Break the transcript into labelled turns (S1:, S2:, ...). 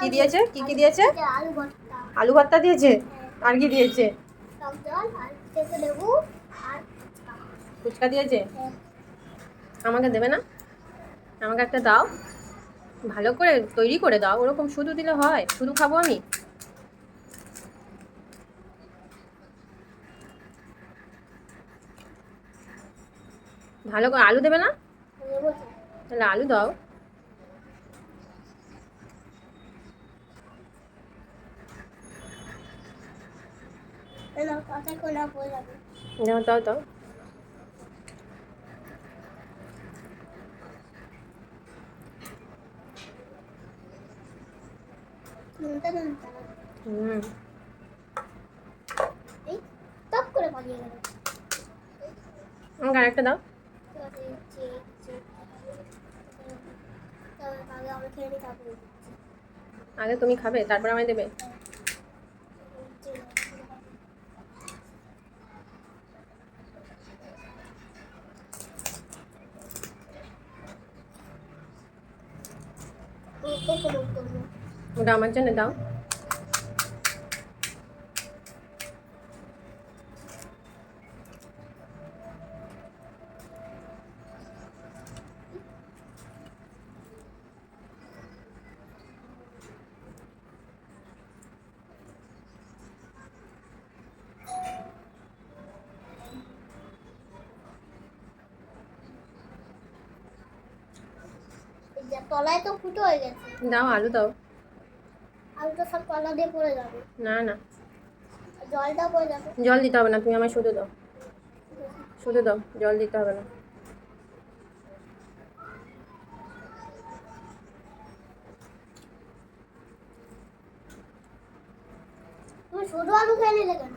S1: কি দিয়েছে? কি কি দিয়েছে?
S2: আলু ভর্তা
S1: দিয়েছে? আর কি দিয়েছে?
S2: ফুচকা।
S1: দিয়েছে। আমাকে দেবে না? আমাকে একটা দাও। ভালো করে তৈরি করে দাও। ওরকম শুধু দিলে হয়। শুধু খাব আমি। ভালো করে আলু দেবে না? তাহলে আলু দাও
S2: এই নাও, কথায় করে নাও, পড়ে যাবে।
S1: দাও দাও দাও।
S2: নুনটা নুনটা।
S1: হুম।
S2: টপ করে পালিয়ে গেল।
S1: আমাকে আরেকটা দাও।
S2: আগে
S1: তুমি খাবে তারপর আমায় দেবে। ওটা আমার জন্য দাও
S2: তলায় তো ফুটো হয়ে গেছে।
S1: দাও আলু দাও।
S2: আলুটা সব তলা দিয়ে পড়ে যাবে।
S1: না না।
S2: জলটা পড়ে যাবে।
S1: জল দিতে হবে না তুমি আমায় শুধু দাও। শুধু দাও জল দিতে হবে না।
S2: তুমি শুধু আলু খেয়ে নিলে কেন?